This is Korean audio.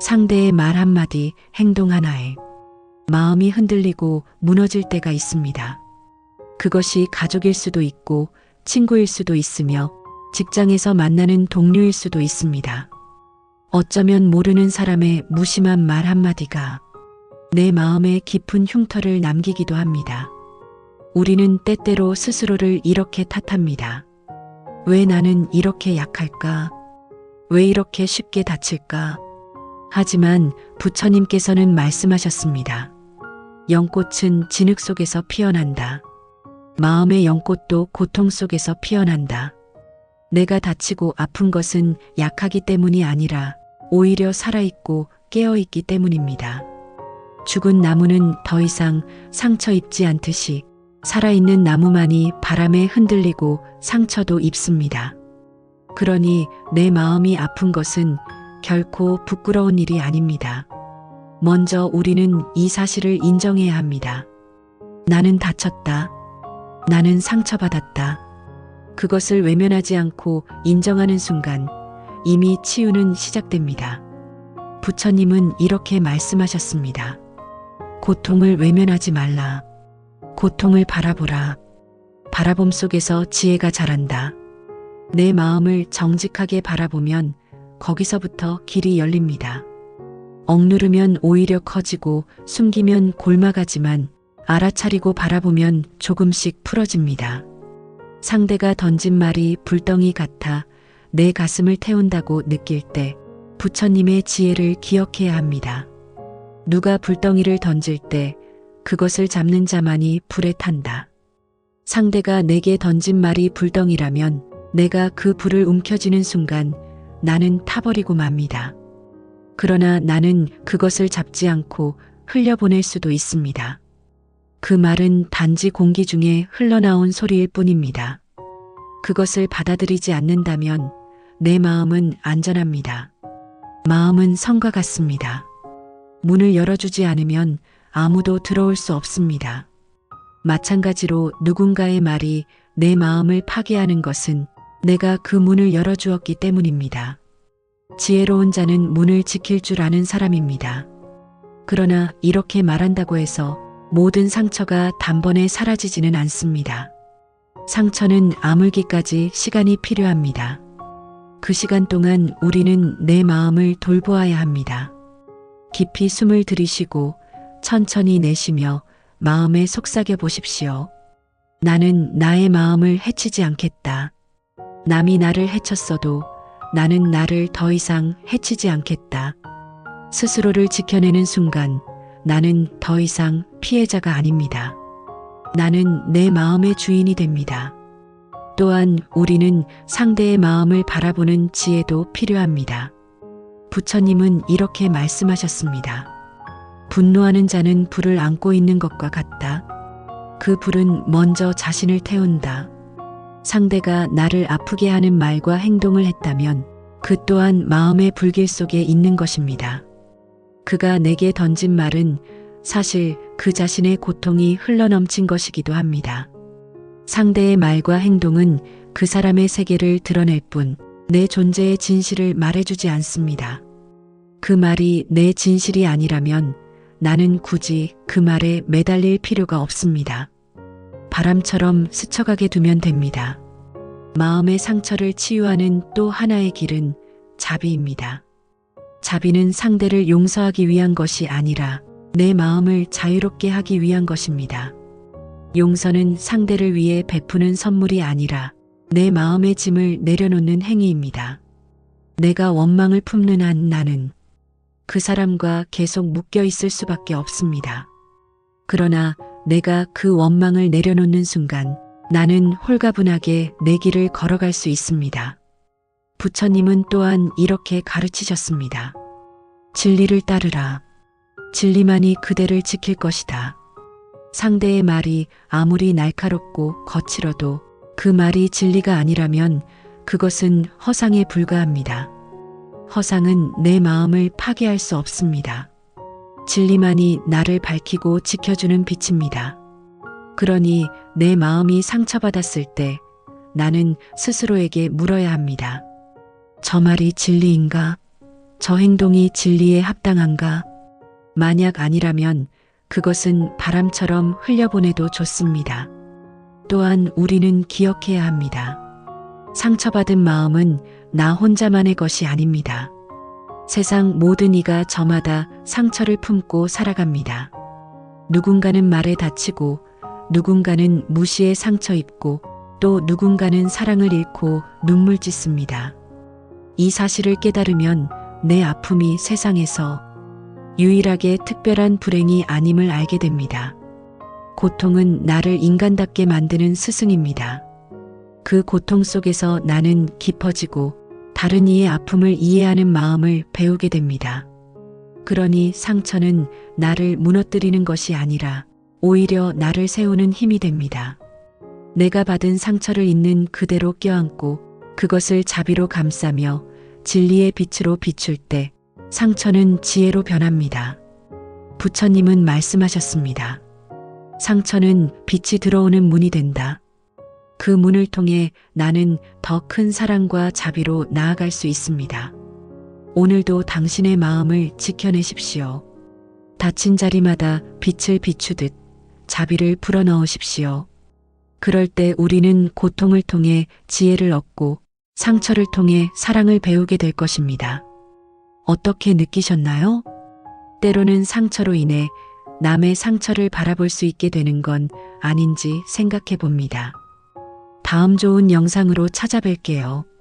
상대의 말 한마디, 행동 하나에 마음이 흔들리고 무너질 때가 있습니다. 그것이 가족일 수도 있고 친구일 수도 있으며 직장에서 만나는 동료일 수도 있습니다. 어쩌면 모르는 사람의 무심한 말 한마디가 내 마음에 깊은 흉터를 남기기도 합니다. 우리는 때때로 스스로를 이렇게 탓합니다. 왜 나는 이렇게 약할까? 왜 이렇게 쉽게 다칠까? 하지만 부처님께서는 말씀하셨습니다. 연꽃은 진흙 속에서 피어난다. 마음의 연꽃도 고통 속에서 피어난다. 내가 다치고 아픈 것은 약하기 때문이 아니라 오히려 살아있고 깨어있기 때문입니다. 죽은 나무는 더 이상 상처 입지 않듯이 살아있는 나무만이 바람에 흔들리고 상처도 입습니다. 그러니 내 마음이 아픈 것은 결코 부끄러운 일이 아닙니다. 먼저 우리는 이 사실을 인정해야 합니다. 나는 다쳤다. 나는 상처받았다. 그것을 외면하지 않고 인정하는 순간 이미 치유는 시작됩니다. 부처님은 이렇게 말씀하셨습니다. 고통을 외면하지 말라. 고통을 바라보라. 바라봄 속에서 지혜가 자란다. 내 마음을 정직하게 바라보면 거기서부터 길이 열립니다. 억누르면 오히려 커지고 숨기면 골마가지만 알아차리고 바라보면 조금씩 풀어집니다. 상대가 던진 말이 불덩이 같아 내 가슴을 태운다고 느낄 때 부처님의 지혜를 기억해야 합니다. 누가 불덩이를 던질 때 그것을 잡는 자만이 불에 탄다. 상대가 내게 던진 말이 불덩이라면 내가 그 불을 움켜쥐는 순간 나는 타버리고 맙니다. 그러나 나는 그것을 잡지 않고 흘려보낼 수도 있습니다. 그 말은 단지 공기 중에 흘러나온 소리일 뿐입니다. 그것을 받아들이지 않는다면 내 마음은 안전합니다. 마음은 성과 같습니다. 문을 열어주지 않으면 아무도 들어올 수 없습니다. 마찬가지로 누군가의 말이 내 마음을 파괴하는 것은 내가 그 문을 열어주었기 때문입니다. 지혜로운 자는 문을 지킬 줄 아는 사람입니다. 그러나 이렇게 말한다고 해서 모든 상처가 단번에 사라지지는 않습니다. 상처는 아물기까지 시간이 필요합니다. 그 시간 동안 우리는 내 마음을 돌보아야 합니다. 깊이 숨을 들이쉬고 천천히 내쉬며 마음에 속삭여 보십시오. 나는 나의 마음을 해치지 않겠다. 남이 나를 해쳤어도 나는 나를 더 이상 해치지 않겠다. 스스로를 지켜내는 순간 나는 더 이상 피해자가 아닙니다. 나는 내 마음의 주인이 됩니다. 또한 우리는 상대의 마음을 바라보는 지혜도 필요합니다. 부처님은 이렇게 말씀하셨습니다. 분노하는 자는 불을 안고 있는 것과 같다. 그 불은 먼저 자신을 태운다. 상대가 나를 아프게 하는 말과 행동을 했다면 그 또한 마음의 불길 속에 있는 것입니다. 그가 내게 던진 말은 사실 그 자신의 고통이 흘러넘친 것이기도 합니다. 상대의 말과 행동은 그 사람의 세계를 드러낼 뿐 내 존재의 진실을 말해주지 않습니다. 그 말이 내 진실이 아니라면 나는 굳이 그 말에 매달릴 필요가 없습니다. 바람처럼 스쳐가게 두면 됩니다. 마음의 상처를 치유하는 또 하나의 길은 자비입니다. 자비는 상대를 용서하기 위한 것이 아니라 내 마음을 자유롭게 하기 위한 것입니다. 용서는 상대를 위해 베푸는 선물이 아니라 내 마음의 짐을 내려놓는 행위입니다. 내가 원망을 품는 한 나는 그 사람과 계속 묶여 있을 수밖에 없습니다. 그러나 내가 그 원망을 내려놓는 순간 나는 홀가분하게 내 길을 걸어갈 수 있습니다. 부처님은 또한 이렇게 가르치셨습니다. 진리를 따르라. 진리만이 그대를 지킬 것이다. 상대의 말이 아무리 날카롭고 거칠어도 그 말이 진리가 아니라면 그것은 허상에 불과합니다. 허상은 내 마음을 파괴할 수 없습니다. 진리만이 나를 밝히고 지켜주는 빛입니다. 그러니 내 마음이 상처받았을 때 나는 스스로에게 물어야 합니다. 저 말이 진리인가? 저 행동이 진리에 합당한가? 만약 아니라면 그것은 바람처럼 흘려보내도 좋습니다. 또한 우리는 기억해야 합니다. 상처받은 마음은 나 혼자만의 것이 아닙니다. 세상 모든 이가 저마다 상처를 품고 살아갑니다. 누군가는 말에 다치고, 누군가는 무시에 상처 입고, 또 누군가는 사랑을 잃고 눈물 짓습니다. 이 사실을 깨달으면 내 아픔이 세상에서 유일하게 특별한 불행이 아님을 알게 됩니다. 고통은 나를 인간답게 만드는 스승입니다. 그 고통 속에서 나는 깊어지고 다른 이의 아픔을 이해하는 마음을 배우게 됩니다. 그러니 상처는 나를 무너뜨리는 것이 아니라 오히려 나를 세우는 힘이 됩니다. 내가 받은 상처를 있는 그대로 껴안고 그것을 자비로 감싸며 진리의 빛으로 비출 때 상처는 지혜로 변합니다. 부처님은 말씀하셨습니다. 상처는 빛이 들어오는 문이 된다. 그 문을 통해 나는 더 큰 사랑과 자비로 나아갈 수 있습니다. 오늘도 당신의 마음을 지켜내십시오. 다친 자리마다 빛을 비추듯 자비를 불어넣으십시오. 그럴 때 우리는 고통을 통해 지혜를 얻고 상처를 통해 사랑을 배우게 될 것입니다. 어떻게 느끼셨나요? 때로는 상처로 인해 남의 상처를 바라볼 수 있게 되는 건 아닌지 생각해 봅니다. 다음 좋은 영상으로 찾아뵐게요.